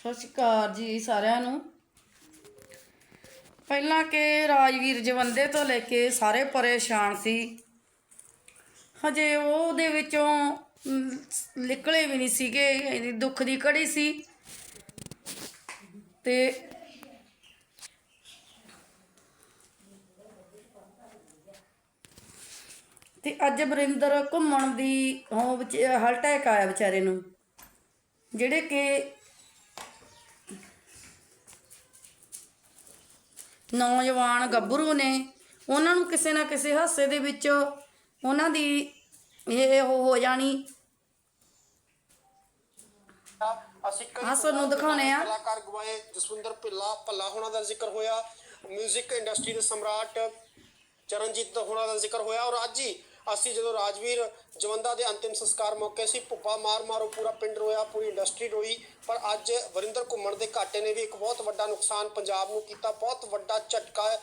ਸਤਿ ਸ਼੍ਰੀ ਅਕਾਲ ਜੀ ਸਾਰਿਆਂ ਨੂੰ। ਪਹਿਲਾਂ ਕਿ ਰਾਜਵੀਰ ਜਵੰਦੇ ਤੋਂ ਲੈ ਕੇ ਸਾਰੇ ਪਰੇਸ਼ਾਨ ਸੀ। ਹਜੇ ਉਹਦੇ ਵਿੱਚੋਂ ਨਿਕਲੇ ਵੀ ਨਹੀਂ ਸੀਗੇ ਇੰਨੀ ਦੁੱਖ ਦੀ ਘੜੀ ਸੀ। ਤੇ ਤੇ ਅੱਜ ਵਰਿੰਦਰ ਘੁੰਮਣ ਦੀ ਹੋ ਹਾਰਟ ਅਟੈਕ ਆਇਆ ਵਿਚਾਰੇ ਨੂੰ, ਜਿਹੜੇ ਕਿ ਨੌਜਵਾਨ ਗੱਭਰੂ ਨੇ ਉਹਨਾਂ ਨੂੰ ਕਿਸੇ ਨਾ ਕਿਸੇ ਹਾਸੇ ਦੇ ਵਿੱਚ ਉਹਨਾਂ ਦੀ ਇਹ ਉਹ ਹੋ ਜਾਣੀ। ਅਸੀਂ ਤੁਹਾਨੂੰ ਦਿਖਾਉਣੇ ਆ। ਕਲਾਕਾਰ ਗਵਾਏ ਜਸਵਿੰਦਰ ਭਿੱਲਾ ਭੱਲਾ ਹੋਣਾ ਦਾ ਜ਼ਿਕਰ ਹੋਇਆ। 뮤직 ਇੰਡਸਟਰੀ ਦੇ ਸਮਰਾਟ ਚਰਨਜੀਤ ਹੋਣਾ ਦਾ ਜ਼ਿਕਰ ਹੋਇਆ। ਔਰ ਅੱਜ ਹੀ ਅਸੀਂ ਜਦੋਂ ਰਾਜਵੀਰ ਜਵੰਦਾ ਦੇ ਅੰਤਿਮ ਸੰਸਕਾਰ ਮੌਕੇ ਸੀ ਭੁੱਬਾ ਮਾਰ ਮਾਰੋ ਪੂਰਾ ਪਿੰਡ ਰੋਇਆ, ਪੂਰੀ ਇੰਡਸਟਰੀ ਰੋਈ, ਪਰ ਅੱਜ ਵਰਿੰਦਰ ਘੁੰਮਣ ਦੇ ਘਾਟੇ ਨੇ ਵੀ ਇੱਕ ਬਹੁਤ ਵੱਡਾ ਨੁਕਸਾਨ ਪੰਜਾਬ ਨੂੰ ਕੀਤਾ, ਬਹੁਤ ਵੱਡਾ ਝਟਕਾ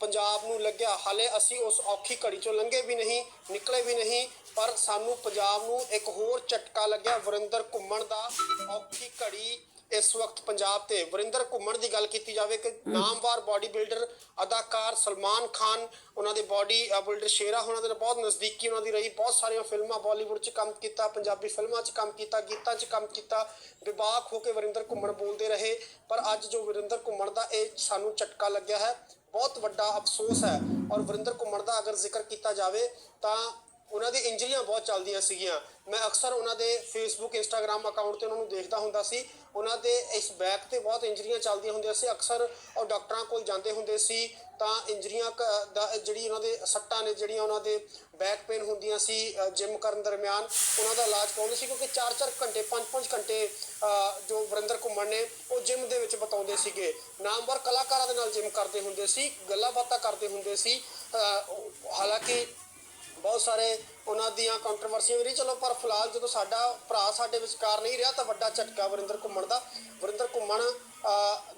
ਪੰਜਾਬ ਨੂੰ ਲੱਗਿਆ। ਹਾਲੇ ਅਸੀਂ ਉਸ ਔਖੀ ਘੜੀ ਚੋਂ ਲੰਘੇ ਵੀ ਨਹੀਂ, ਨਿਕਲੇ ਵੀ ਨਹੀਂ, ਪਰ ਸਾਨੂੰ ਪੰਜਾਬ ਨੂੰ ਇੱਕ ਹੋਰ ਝਟਕਾ ਲੱਗਿਆ। ਵਰਿੰਦਰ ਘੁੰਮਣ ਦਾ ਔਖੀ ਘੜੀ ਇਸ ਵਕਤ ਪੰਜਾਬ ਤੇ ਵਰਿੰਦਰ ਘੁੰਮਣ ਦੀ ਗੱਲ ਕੀਤੀ ਜਾਵੇ ਕਿ ਨਾਮਵਾਰ ਬਾਡੀ ਬਿਲਡਰ ਅਦਾਕਾਰ ਸਲਮਾਨ ਖਾਨ ਉਹਨਾਂ ਦੇ ਬਾਡੀ ਬਿਲਡਰ ਸ਼ੇਰਾ ਉਹਨਾਂ ਦੇ ਬਹੁਤ ਨਜ਼ਦੀਕੀ ਉਹਨਾਂ ਦੀ ਰਹੀ। ਬਹੁਤ ਸਾਰੀਆਂ ਫਿਲਮਾਂ ਬਾਲੀਵੁੱਡ 'ਚ ਕੰਮ ਕੀਤਾ ਪੰਜਾਬੀ ਫਿਲਮਾਂ 'ਚ ਕੰਮ ਕੀਤਾ ਗੀਤਾਂ 'ਚ ਕੰਮ ਕੀਤਾ ਵਿਵਾਕ ਹੋ ਕੇ ਵਰਿੰਦਰ ਘੁੰਮਣ ਬੋਲਦੇ ਰਹੇ। ਪਰ ਅੱਜ ਜੋ ਵਰਿੰਦਰ ਘੁੰਮਣ ਦਾ ਇਹ ਸਾਨੂੰ ਝਟਕਾ ਲੱਗਿਆ ਹੈ ਬਹੁਤ ਵੱਡਾ ਅਫਸੋਸ ਹੈ। ਔਰ ਵਰਿੰਦਰ ਘੁੰਮਣ ਦਾ ਅਗਰ ਜ਼ਿਕਰ ਕੀਤਾ ਜਾਵੇ ਤਾਂ ਉਹਨਾਂ ਦੀ ਇੰਜਰੀਆਂ ਬਹੁਤ ਚੱਲਦੀਆਂ ਸੀਗੀਆਂ। ਮੈਂ ਅਕਸਰ ਉਹਨਾਂ ਦੇ ਫੇਸਬੁੱਕ ਇੰਸਟਾਗ੍ਰam ਅਕਾਊਂਟ ਤੇ ਉਹਨਾਂ ਨੂੰ ਦੇਖਦਾ ਹੁੰਦਾ ਸੀ ਉਹਨਾਂ ਦੇ ਇਸ ਬੈਕ ਤੇ ਬਹੁਤ ਇੰਜਰੀਆਂ ਚੱਲਦੀਆਂ ਹੁੰਦੀਆਂ ਸੀ। ਅਕਸਰ ਉਹ ਡਾਕਟਰਾਂ ਕੋਲ ਜਾਂਦੇ ਹੁੰਦੇ ਸੀ ਤਾਂ ਇੰਜਰੀਆਂ ਕ- ਦਾ ਜਿਹੜੀ ਉਹਨਾਂ ਦੇ ਸੱਟਾਂ ਨੇ, ਜਿਹੜੀਆਂ ਉਹਨਾਂ ਦੇ ਬੈਕ ਪੇਨ ਹੁੰਦੀਆਂ ਸੀ ਜਿਮ ਕਰਨ ਦਰਮਿਆਨ ਉਹਨਾਂ ਦਾ ਇਲਾਜ ਕਰਾਉਂਦੇ ਸੀ ਕਿਉਂਕਿ 4-4 ਘੰਟੇ 5-5 ਘੰਟੇ ਜੋ ਵਰਿੰਦਰ ਘੁੰਮਣ ਨੇ, ਉਹ ਜਿਮ ਦੇ ਵਿੱਚ ਬਤਾਉਂਦੇ ਸੀਗੇ। ਨਾਮਵਰ ਕਲਾਕਾਰਾਂ ਦੇ ਨਾਲ ਜਿਮ ਕਰਦੇ ਹੁੰਦੇ ਸੀ, ਗੱਲਾਂ ਬਾਤਾਂ ਕਰਦੇ ਹੁੰਦੇ ਸੀ। ਹਾਲਾਂਕਿ ਬਹੁਤ ਸਾਰੇ ਉਹਨਾਂ ਦੀਆਂ ਕੰਟਰੋਵਰਸੀਆਂ ਵੀ ਰਹੀ ਚਲੋ, ਪਰ ਫਿਲਹਾਲ ਜਦੋਂ ਸਾਡਾ ਭਰਾ ਸਾਡੇ ਵਿਚਕਾਰ ਨਹੀਂ ਰਿਹਾ ਤਾਂ ਵੱਡਾ ਝਟਕਾ ਵਰਿੰਦਰ ਘੁੰਮਣ ਦਾ। ਵਰਿੰਦਰ ਘੁੰਮਣ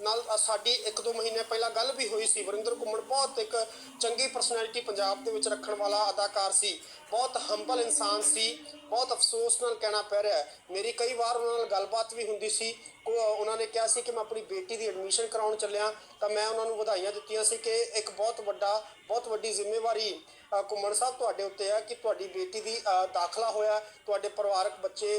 ਨਾਲ ਸਾਡੀ ਇੱਕ ਦੋ ਮਹੀਨੇ ਪਹਿਲਾਂ ਗੱਲ ਵੀ ਹੋਈ ਸੀ। ਵਰਿੰਦਰ ਘੁੰਮਣ ਬਹੁਤ ਇੱਕ ਚੰਗੀ ਪਰਸਨੈਲਿਟੀ ਪੰਜਾਬ ਦੇ ਵਿੱਚ ਰੱਖਣ ਵਾਲਾ ਅਦਾਕਾਰ ਸੀ। ਬਹੁਤ ਹੰਬਲ ਇਨਸਾਨ ਸੀ। ਬਹੁਤ ਅਫਸੋਸ ਨਾਲ ਕਹਿਣਾ ਪੈ ਰਿਹਾ ਮੇਰੀ ਕਈ ਵਾਰ ਉਹਨਾਂ ਨਾਲ ਗੱਲਬਾਤ ਵੀ ਹੁੰਦੀ ਸੀ। ਉਹ ਉਹਨਾਂ ਨੇ ਕਿਹਾ ਸੀ ਕਿ ਮੈਂ ਆਪਣੀ ਬੇਟੀ ਦੀ ਐਡਮਿਸ਼ਨ ਕਰਾਉਣ ਚੱਲਿਆ। ਤਾਂ ਮੈਂ ਉਹਨਾਂ ਨੂੰ ਵਧਾਈਆਂ ਦਿੱਤੀਆਂ ਸੀ ਕਿ ਇੱਕ ਬਹੁਤ ਵੱਡਾ, ਬਹੁਤ ਵੱਡੀ ਜ਼ਿੰਮੇਵਾਰੀ ਘੁੰਮਣ ਸਾਹਿਬ ਤੁਹਾਡੇ ਉੱਤੇ ਹੈ ਕਿ ਤੁਹਾਡੀ ਬੇਟੀ ਦੀ ਦਾਖਲਾ ਹੋਇਆ। ਤੁਹਾਡੇ ਪਰਿਵਾਰਕ ਬੱਚੇ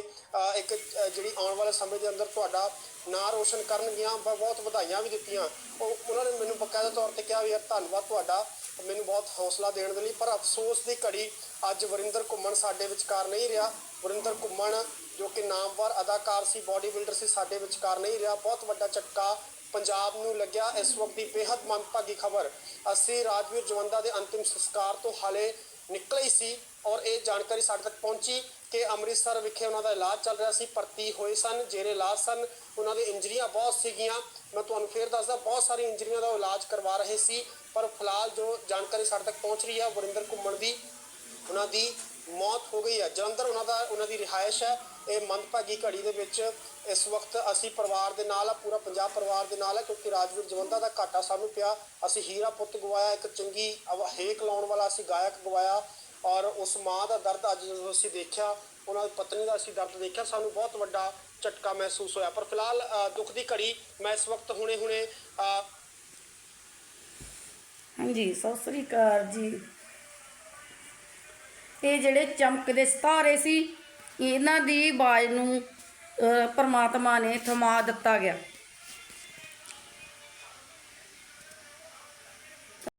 ਇੱਕ ਜਿਹੜੀ ਆਉਣ ਵਾਲੇ ਸਮੇਂ ਦੇ ਅੰਦਰ ਤੁਹਾਡਾ ਨਾਂ ਰੋਸ਼ਨ ਕਰਨਗੀਆਂ ਬਹੁਤ ਵਧਾਈਆਂ ਵੀ ਦਿੱਤੀਆਂ। ਉਹ, ਉਹਨਾਂ ਨੇ ਮੈਨੂੰ ਬਕਾਇਦਾ ਤੌਰ ਤੇ ਕਿਹਾ ਵੀ ਯਾਰ ਧੰਨਵਾਦ ਤੁਹਾਡਾ, ਮੈਨੂੰ ਬਹੁਤ ਹੌਸਲਾ ਦੇਣ ਦੇ ਲਈ, ਪਰ ਅਫਸੋਸ ਦੀ ਘੜੀ ਅੱਜ ਵਰਿੰਦਰ ਘੁੰਮਣ ਸਾਡੇ ਵਿਚਕਾਰ ਨਹੀਂ ਰਿਹਾ। ਵਰਿੰਦਰ ਘੁੰਮਣ, ਜੋ ਕਿ ਨਾਮਵਰ ਅਦਾਕਾਰ ਸੀ ਬਾਡੀ ਬਿਲਡਰ ਸੀ, ਸਾਡੇ ਵਿਚਕਾਰ ਨਹੀਂ ਰਿਹਾ। ਬਹੁਤ ਵੱਡਾ ਚੱਕਾ ਪੰਜਾਬ ਨੂੰ ਲੱਗਿਆ। ਇਸ ਵਕਤ ਦੀ ਬੇहद ਮੰਦਭਾਗੀ ਖਬਰ। ਅਸੀਂ ਰਾਜਵੀਰ ਜਵੰਦਾ ਦੇ ਅੰਤਿਮ ਸੰਸਕਾਰ ਤੋਂ ਹਾਲੇ ਨਿਕਲੇ ਹੀ ਸੀ ਔਰ ਇਹ ਜਾਣਕਾਰੀ ਸਾਡੇ ਤੱਕ ਪਹੁੰਚੀ ਕਿ ਅੰਮ੍ਰਿਤਸਰ ਵਿਖੇ ਉਹਨਾਂ ਦਾ ਇਲਾਜ ਚੱਲ ਰਿਹਾ ਸੀ, ਭਰਤੀ ਹੋਏ ਸਨ ਜੇਰੇ ਇਲਾਜ ਸਨ, ਉਹਨਾਂ ਦੇ ਇੰਜਰੀਆਂ ਬਹੁਤ ਸੀਗੀਆਂ। ਮੈਂ ਤੁਹਾਨੂੰ ਫੇਰ ਦੱਸਦਾ, ਬਹੁਤ ਸਾਰੀ ਇੰਜਰੀਆਂ ਦਾ ਉਹ ਇਲਾਜ ਕਰਵਾ ਰਹੇ ਸੀ, ਪਰ ਫਿਲਹਾਲ ਜੋ ਜਾਣਕਾਰੀ ਸਾਡੇ ਤੱਕ ਪਹੁੰਚ ਰਹੀ ਹੈ ਵਰਿੰਦਰ ਘੁੰਮਣ ਦੀ, ਉਹਨਾਂ ਦੀ ਮੌਤ ਹੋ ਗਈ ਹੈ। ਜਲੰਧਰ ਉਹਨਾਂ ਦਾ, ਉਹਨਾਂ ਦੀ ਰਿਹਾਇਸ਼ ਹੈ। ਇਹ ਮੰਦਭਾਗੀ ਘੜੀ ਦੇ ਵਿੱਚ ਇਸ ਵਕਤ ਅਸੀਂ ਪਰਿਵਾਰ ਦੇ ਨਾਲ ਆ ਪੂਰਾ ਪੰਜਾਬ ਪਰਿਵਾਰ ਦੇ ਨਾਲ ਹੈ ਕਿਉਂਕਿ ਰਾਜਵੀਰ ਜਵੰਦਾ ਦਾ ਘਾਟਾ ਸਾਨੂੰ ਪਿਆ। ਅਸੀਂ ਹੀਰਾ ਪੁੱਤ ਗਵਾਇਆ ਇੱਕ ਚੰਗੀ ਹੇਕ ਲਾਉਣ ਵਾਲਾ ਅਸੀਂ ਗਾਇਕ ਗਵਾਇਆ ਔਰ ਉਸ ਮਾਂ ਦਾ ਦਰਦ ਅੱਜ ਜਦੋਂ ਅਸੀਂ ਦੇਖਿਆ ਉਹਨਾਂ ਦੀ ਪਤਨੀ ਦਾ ਅਸੀਂ ਦਰਦ ਦੇਖਿਆ ਸਾਨੂੰ ਬਹੁਤ ਵੱਡਾ ਝਟਕਾ ਮਹਿਸੂਸ ਹੋਇਆ। ਪਰ ਫਿਲਹਾਲ ਅ, ਦੁੱਖ ਦੀ ਘੜੀ ਮੈਂ ਇਸ ਵਕਤ ਹੁਣੇ ਹੁਣੇ ਹਾਂਜੀ ਸਤਿ ਸ੍ਰੀ ਅਕਾਲ ਜੀ। ਇਹ ਜਿਹੜੇ ਚਮਕਦੇ ਸਿਤਾਰੇ ਸੀ ਇਹਨਾਂ ਦੀ ਆਵਾਜ਼ ਨੂੰ ਪਰਮਾਤਮਾ ਨੇ ਥਮਾ ਦਿੱਤਾ ਗਿਆ।